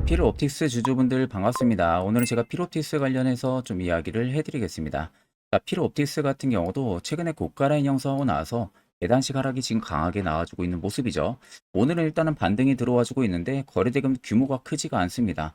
자, 필옵틱스 주주분들 반갑습니다. 오늘은 제가 필옵틱스 관련해서 좀 이야기를 해드리겠습니다. 자, 필옵틱스 같은 경우도 최근에 고가 라인 형성하고 나서 계단식 하락이 지금 강하게 나와주고 있는 모습이죠. 오늘은 일단은 반등이 들어와주고 있는데 거래대금 규모가 크지가 않습니다.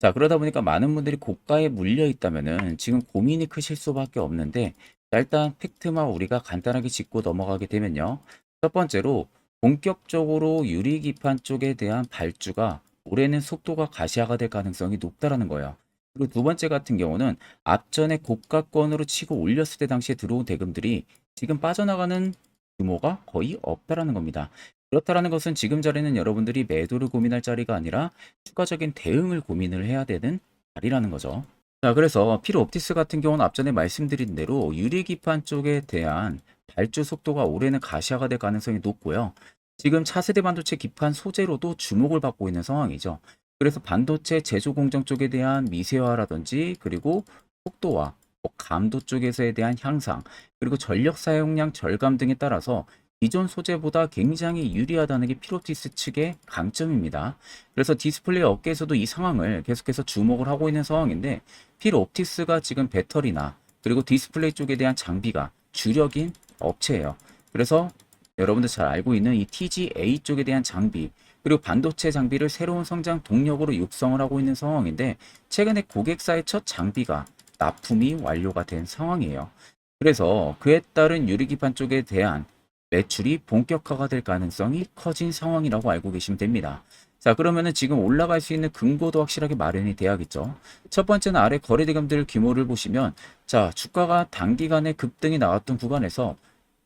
자, 그러다 보니까 많은 분들이 고가에 물려 있다면은 지금 고민이 크실 수밖에 없는데 자, 일단 팩트만 우리가 간단하게 짚고 넘어가게 되면요. 첫 번째로 본격적으로 유리기판 쪽에 대한 발주가 올해는 속도가 가시화가 될 가능성이 높다라는 거예요. 그리고 두 번째 같은 경우는 앞전에 고가권으로 치고 올렸을 때 당시에 들어온 대금들이 지금 빠져나가는 규모가 거의 없다라는 겁니다. 그렇다라는 것은 지금 자리는 여러분들이 매도를 고민할 자리가 아니라 추가적인 대응을 고민을 해야 되는 자리라는 거죠. 자, 그래서 필요 옵티스 같은 경우는 앞전에 말씀드린 대로 유리기판 쪽에 대한 발주 속도가 올해는 가시화가 될 가능성이 높고요. 지금 차세대 반도체 기판 소재로도 주목을 받고 있는 상황이죠. 그래서 반도체 제조 공정 쪽에 대한 미세화라든지 그리고 속도와 뭐 감도 쪽에서에 대한 향상 그리고 전력 사용량 절감 등에 따라서 기존 소재보다 굉장히 유리하다는 게 피로티스 측의 강점입니다. 그래서 디스플레이 업계에서도 이 상황을 계속해서 주목을 하고 있는 상황인데 필 옵티스가 지금 배터리나 그리고 디스플레이 쪽에 대한 장비가 주력인 업체예요. 그래서 여러분들 잘 알고 있는 이 TGA 쪽에 대한 장비 그리고 반도체 장비를 새로운 성장 동력으로 육성을 하고 있는 상황인데 최근에 고객사의 첫 장비가 납품이 완료가 된 상황이에요. 그래서 그에 따른 유리기판 쪽에 대한 매출이 본격화가 될 가능성이 커진 상황이라고 알고 계시면 됩니다. 자, 그러면은 지금 올라갈 수 있는 근거도 확실하게 마련이 돼야겠죠. 첫 번째는 아래 거래대금들 규모를 보시면, 자, 주가가 단기간에 급등이 나왔던 구간에서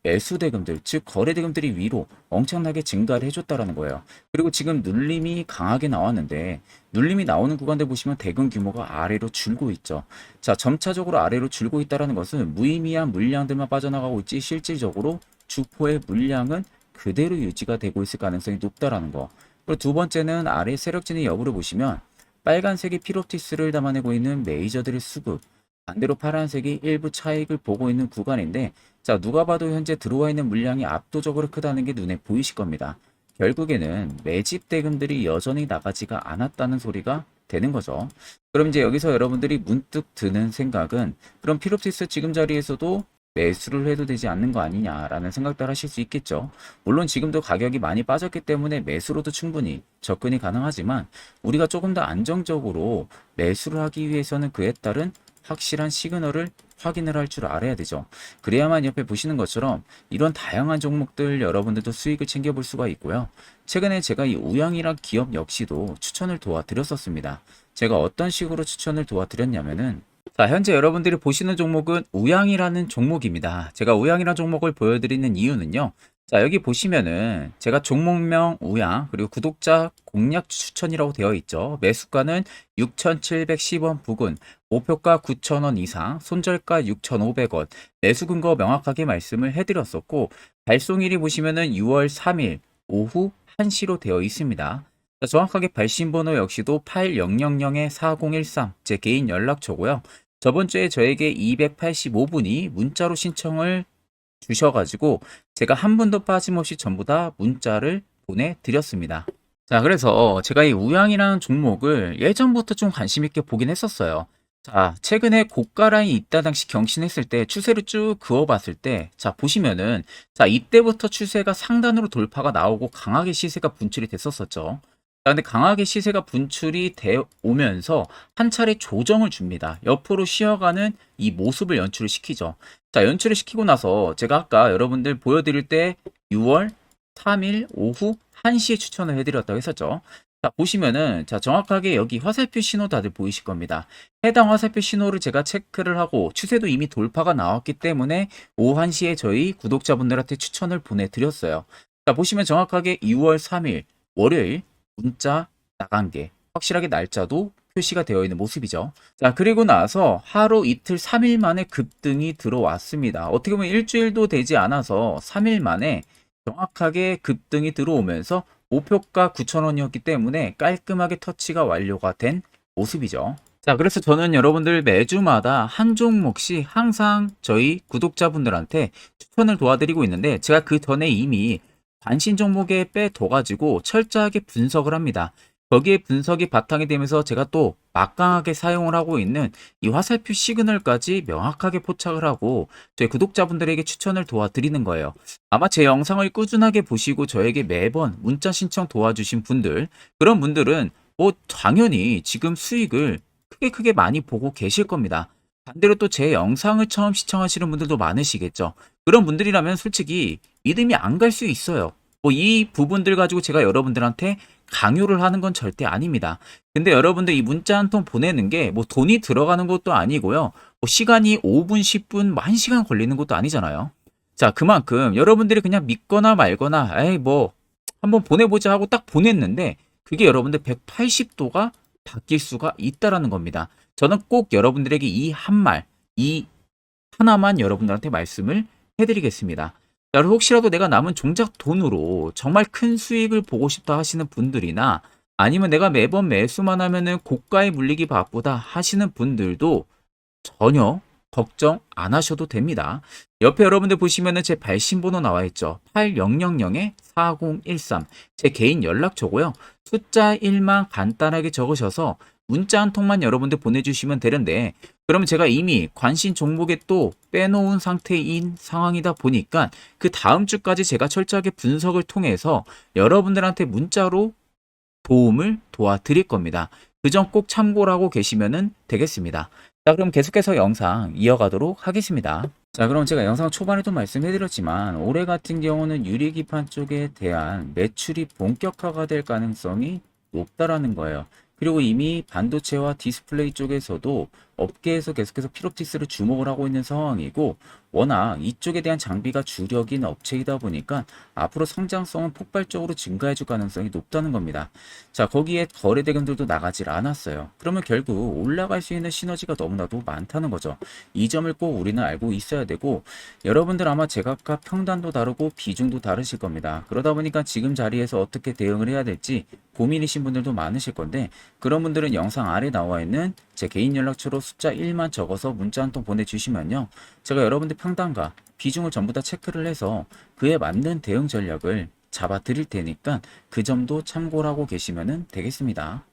매수 대금들, 즉 거래 대금들이 위로 엄청나게 증가를 해줬다라는 거예요. 그리고 지금 눌림이 강하게 나왔는데 눌림이 나오는 구간들 보시면 대금 규모가 아래로 줄고 있죠. 자, 점차적으로 아래로 줄고 있다라는 것은 무의미한 물량들만 빠져나가고 있지 실질적으로 주포의 물량은 그대로 유지가 되고 있을 가능성이 높다라는 거. 그리고 두 번째는 아래 세력진의 여부를 보시면 빨간색이 피로티스를 담아내고 있는 메이저들의 수급, 반대로 파란색이 일부 차익을 보고 있는 구간인데 자 누가 봐도 현재 들어와 있는 물량이 압도적으로 크다는 게 눈에 보이실 겁니다. 결국에는 매집 대금들이 여전히 나가지가 않았다는 소리가 되는 거죠. 그럼 이제 여기서 여러분들이 문득 드는 생각은 그럼 피롭티스 지금 자리에서도 매수를 해도 되지 않는 거 아니냐라는 생각들 하실 수 있겠죠. 물론 지금도 가격이 많이 빠졌기 때문에 매수로도 충분히 접근이 가능하지만 우리가 조금 더 안정적으로 매수를 하기 위해서는 그에 따른 확실한 시그널을 확인을 할 줄 알아야 되죠. 그래야만 옆에 보시는 것처럼 이런 다양한 종목들 여러분들도 수익을 챙겨볼 수가 있고요. 최근에 제가 이 우양이란 기업 역시도 추천을 도와드렸었습니다. 제가 어떤 식으로 추천을 도와드렸냐면은 자, 현재 여러분들이 보시는 종목은 우양이라는 종목입니다. 제가 우양이라는 종목을 보여드리는 이유는요. 자, 여기 보시면은 제가 종목명 우양 그리고 구독자 공략 추천이라고 되어 있죠. 매수가는 6,710원 부근, 목표가 9,000원 이상, 손절가 6,500원, 매수 근거 명확하게 말씀을 해드렸었고, 발송일이 보시면은 6월 3일 오후 1시로 되어 있습니다. 자, 정확하게 발신번호 역시도 8000-4013, 제 개인 연락처고요. 저번 주에 저에게 285분이 문자로 신청을 주셔가지고 제가 한 분도 빠짐없이 전부 다 문자를 보내드렸습니다. 자, 그래서 제가 이 우양이라는 종목을 예전부터 좀 관심 있게 보긴 했었어요. 자, 최근에 고가 라인이 있다 당시 경신했을 때 추세를 쭉 그어봤을 때, 자, 보시면은, 자, 이때부터 추세가 상단으로 돌파가 나오고 강하게 시세가 분출이 됐었었죠. 자, 근데 강하게 시세가 분출이 돼 오면서 한 차례 조정을 줍니다. 옆으로 쉬어가는 이 모습을 연출을 시키죠. 자, 연출을 시키고 나서 제가 아까 여러분들 보여드릴 때 6월 3일 오후 1시에 추천을 해드렸다고 했었죠. 자, 보시면은, 자, 정확하게 여기 화살표 신호 다들 보이실 겁니다. 해당 화살표 신호를 제가 체크를 하고 추세도 이미 돌파가 나왔기 때문에 오후 1시에 저희 구독자분들한테 추천을 보내드렸어요. 자, 보시면 정확하게 6월 3일 월요일 문자 나간 게 확실하게 날짜도 표시가 되어 있는 모습이죠. 자, 그리고 나서 하루 이틀 3일 만에 급등이 들어왔습니다. 어떻게 보면 일주일도 되지 않아서 3일 만에 정확하게 급등이 들어오면서 목표가 9,000원이었기 때문에 깔끔하게 터치가 완료가 된 모습이죠. 자, 그래서 저는 여러분들 매주마다 한 종목씩 항상 저희 구독자분들한테 추천을 도와드리고 있는데 제가 그 전에 이미 관심 종목에 빼둬가지고 철저하게 분석을 합니다. 거기에 분석이 바탕이 되면서 제가 또 막강하게 사용을 하고 있는 이 화살표 시그널까지 명확하게 포착을 하고 저희 구독자분들에게 추천을 도와드리는 거예요. 아마 제 영상을 꾸준하게 보시고 저에게 매번 문자 신청 도와주신 분들, 그런 분들은 뭐 당연히 지금 수익을 크게 크게 많이 보고 계실 겁니다. 반대로 또 제 영상을 처음 시청하시는 분들도 많으시겠죠. 그런 분들이라면 솔직히 믿음이 안 갈 수 있어요. 뭐 이 부분들 가지고 제가 여러분들한테 강요를 하는 건 절대 아닙니다. 근데 여러분들 이 문자 한 통 보내는 게 뭐 돈이 들어가는 것도 아니고요. 뭐 시간이 5분, 10분, 뭐 1시간 걸리는 것도 아니잖아요. 자, 그만큼 여러분들이 그냥 믿거나 말거나, 에이, 뭐, 한번 보내보자 하고 딱 보냈는데, 그게 여러분들 180도가 바뀔 수가 있다라는 겁니다. 저는 꼭 여러분들에게 이 한 말, 이 하나만 여러분들한테 말씀을 해드리겠습니다. 자, 혹시라도 내가 남은 종작 돈으로 정말 큰 수익을 보고 싶다 하시는 분들이나 아니면 내가 매번 매수만 하면은 고가에 물리기 바쁘다 하시는 분들도 전혀 걱정 안 하셔도 됩니다. 옆에 여러분들 보시면은 제 발신번호 나와 있죠. 8000-4013. 제 개인 연락처고요. 숫자 1만 간단하게 적으셔서 문자 한 통만 여러분들 보내주시면 되는데 그러면 제가 이미 관심 종목에 또 빼놓은 상태인 상황이다 보니까 그 다음 주까지 제가 철저하게 분석을 통해서 여러분들한테 문자로 도움을 도와드릴 겁니다. 그 점 꼭 참고를 하고 계시면 되겠습니다. 자, 그럼 계속해서 영상 이어가도록 하겠습니다. 자, 그럼 제가 영상 초반에도 말씀해드렸지만 올해 같은 경우는 유리기판 쪽에 대한 매출이 본격화가 될 가능성이 높다라는 거예요. 그리고 이미 반도체와 디스플레이 쪽에서도 업계에서 계속해서 필옵티스를 주목을 하고 있는 상황이고 워낙 이쪽에 대한 장비가 주력인 업체이다 보니까 앞으로 성장성은 폭발적으로 증가해 줄 가능성이 높다는 겁니다. 자, 거기에 거래 대금들도 나가질 않았어요. 그러면 결국 올라갈 수 있는 시너지가 너무나도 많다는 거죠. 이 점을 꼭 우리는 알고 있어야 되고 여러분들 아마 제각각 평단도 다르고 비중도 다르실 겁니다. 그러다 보니까 지금 자리에서 어떻게 대응을 해야 될지 고민이신 분들도 많으실 건데 그런 분들은 영상 아래 나와 있는 제 개인 연락처로 숫자 1만 적어서 문자 한 통 보내주시면요. 제가 여러분들 평단과 비중을 전부 다 체크를 해서 그에 맞는 대응 전략을 잡아 드릴 테니까 그 점도 참고를 하고 계시면 되겠습니다.